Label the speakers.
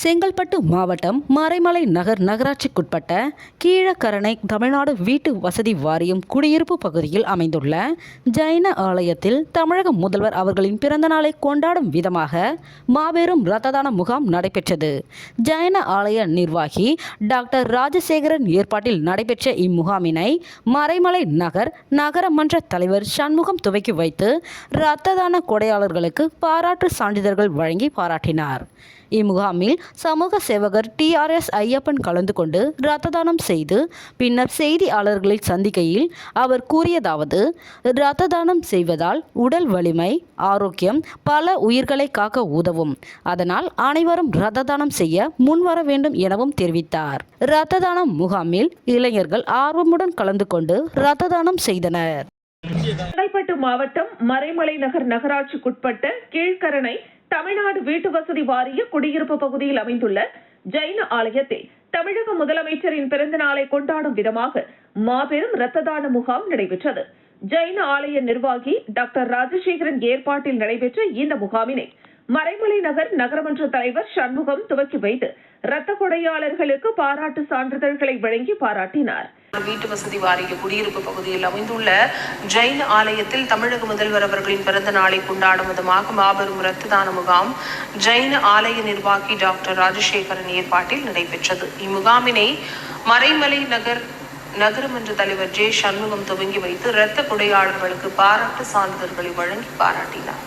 Speaker 1: செங்கல்பட்டு மாவட்டம் மறைமலை நகர் நகராட்சிக்குட்பட்ட கீழக்கரணை தமிழ்நாடு வீட்டு வசதி வாரியம் குடியிருப்பு பகுதியில் அமைந்துள்ள ஜைன ஆலயத்தில் தமிழக முதல்வர் அவர்களின் பிறந்தநாளை கொண்டாடும் விதமாக மாபெரும் இரத்ததான முகாம் நடைபெற்றது. ஜைன ஆலய நிர்வாகி டாக்டர் ராஜசேகரன் ஏற்பாட்டில் நடைபெற்ற இம்முகாமினை மறைமலை நகர் நகரமன்ற தலைவர் சண்முகம் துவக்கி வைத்து இரத்ததான கொடையாளர்களுக்கு பாராட்டு சான்றிதழ்கள் வழங்கி பாராட்டினார். இம்முகாமில் சமூக சேவகர் டிஆர்எஸ் ஐயப்பன் கலந்து கொண்டு இரத்த தானம் செய்து பின்னர் செய்தியாளர்களை சந்திக்கையில் அவர் கூறியதாவது இரத்த தானம் செய்வதால் உடல் வலிமை ஆரோக்கியம் பல உயிர்களை காக்க உதவும். அதனால் அனைவரும் இரத்த தானம் செய்ய முன்வர வேண்டும் எனவும் தெரிவித்தார். இரத்த தானம் முகாமில் இளைஞர்கள் ஆர்வமுடன் கலந்து கொண்டு இரத்த தானம் செய்தனர்.
Speaker 2: செங்கல்பட்டு மாவட்டம் மறைமலை நகர் நகராட்சிக்குட்பட்ட கீழ்கரணை தமிழ்நாடு வீட்டு வசதி வாரிய குடியிருப்பு பகுதியில் அமைந்துள்ள ஜெயின ஆலயத்தில் தமிழக முதலமைச்சரின் பிறந்த நாளை கொண்டாடும் விதமாக மாபெரும் இரத்த தான முகாம் நடைபெற்றது. ஜெயின ஆலய நிர்வாகி டாக்டர் ராஜசேகரன் ஏற்பாட்டில் நடைபெற்ற இந்த முகாமினை மறைமலை நகர் நகரமன்ற தலைவர் சண்முகம் துவக்கி வைத்து இரத்த கொடையாளர்களுக்கு பாராட்டு சான்றிதழ்களை வழங்கி பாராட்டினார்.
Speaker 3: வீட்டு வசதி வாரிய குடியிருப்பு பகுதியில் அமைந்துள்ள ஜெயின் ஆலயத்தில் தமிழக முதல்வர் அவர்களின் பிறந்த நாளை கொண்டாடும் விதமாக மாபெரும் ரத்த தான முகாம் ஜெயின் ஆலய நிர்வாகி டாக்டர் ராஜசேகரன் ஏற்பாட்டில் நடைபெற்றது. இம்முகாமினை மறைமலை நகர் நகரமன்ற தலைவர் ஜே. சண்முகம் துவங்கி வைத்து இரத்த கொடையாளர்களுக்கு பாராட்டு சான்றிதழ்களை வழங்கி பாராட்டினார்.